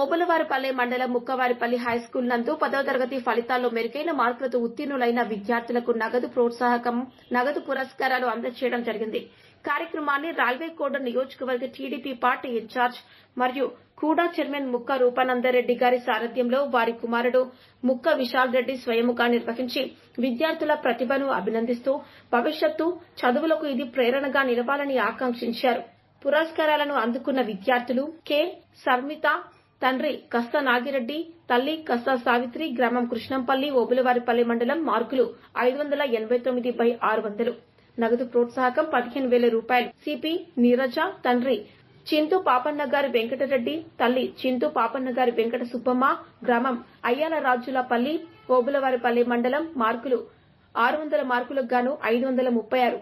ఓబులవారిపల్లె మండలం ముక్కవారిపల్లి హైస్కూల్ నందు పదో తరగతి ఫలితాల్లో మెరుగైన మార్కులతో ఉత్తీర్ణులైన విద్యార్థులకు నగదు ప్రోత్సాహకం నగదు పురస్కారాలు అందజేయడం జరిగింది. కార్యక్రమాన్ని రైల్వే కోడ నియోజకవర్గ టీడీపీ పార్టీ ఇన్ఛార్జ్ మరియు కూడా చైర్మన్ ముక్క రూపానందరెడ్డి గారి సారథ్యంలో వారి కుమారుడు ముక్క విశాల్ రెడ్డి స్వయముగా నిర్వహించి విద్యార్థుల ప్రతిభను అభినందిస్తూ భవిష్యత్తు చదువులకు ఇది ప్రేరణగా నిలవాలని ఆకాంక్షించారు. పురస్కారాలను అందుకున్న విద్యార్థులు కె. సర్మిత తండ్రి కస్త నాగిరెడ్డి తల్లి కస్త సావిత్రి గ్రామం కృష్ణంపల్లి ఓబులవారిపల్లి మండలం మార్కులు ఐదు వందల ఎనభై తొమ్మిది బై ఆరు వందలు. నగదు ప్రోత్సాహకం పదిహేను వేల రూపాయలు. సిపి నీరజ తండ్రి చింతు పాపన్న గారి వెంకటరెడ్డి తల్లి చింతు పాపన్న గారి వెంకట సుబ్బమ్మ గ్రామం అయ్యాల రాజులపల్లి ఓబులవారిపల్లి మండలం మార్కులు ఆరు వందల మార్కులకు గాను ఐదు వందల ముప్పై ఆరు.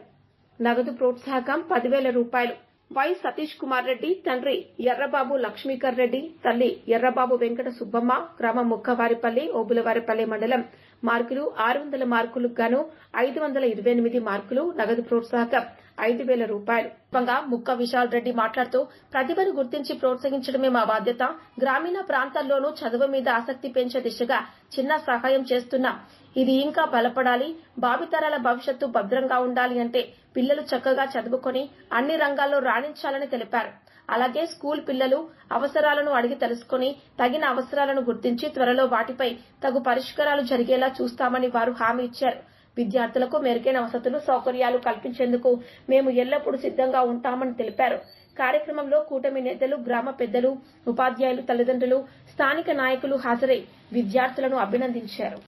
నగదు ప్రోత్సాహకం పదివేల రూపాయలు. వై సతీష్ కుమార్ రెడ్డి తండ్రి ఎర్రబాబు లక్ష్మీకర్ రెడ్డి తల్లి ఎర్రబాబు వెంకట సుబ్బమ్మ గ్రామం ముక్కవారిపల్లి ఓబులవారిపల్లి మండలం మార్కులు ఆరు వందల మార్కులకు గాను ఐదు వందల ఇరవై ఎనిమిది మార్కులు నగదు ప్రోత్సాహకం. ఐదు వేల రూపాయలు. సందర్భంగా ముక్క విశాల్ రెడ్డి మాట్లాడుతూ ప్రతిభను గుర్తించి ప్రోత్సహించడమే మా బాధ్యత. గ్రామీణ ప్రాంతాల్లోనూ చదువు మీద ఆసక్తి పెంచే దిశగా చిన్న సహాయం చేస్తున్నాం. ఇది ఇంకా బలపడాలి. భావితరాల భవిష్యత్తు భద్రంగా ఉండాలి అంటే పిల్లలు చక్కగా చదువుకొని అన్ని రంగాల్లో రాణించాలని తెలిపారు. అలాగే స్కూల్ పిల్లలు అవసరాలను అడిగి తెలుసుకుని తగిన అవసరాలను గుర్తించి త్వరలో వాటిపై తగు పరిష్కారాలు జరిగేలా చూస్తామని వారు హామీ ఇచ్చారు. విద్యార్థులకు మెరుగైన వసతులు సౌకర్యాలు కల్పించేందుకు మేము ఎల్లప్పుడూ సిద్ధంగా ఉంటామని తెలిపారు. కార్యక్రమంలో కూటమి నేతలు గ్రామ పెద్దలు ఉపాధ్యాయులు తల్లిదండ్రులు స్థానిక నాయకులు హాజరై విద్యార్థులను అభినందించారు.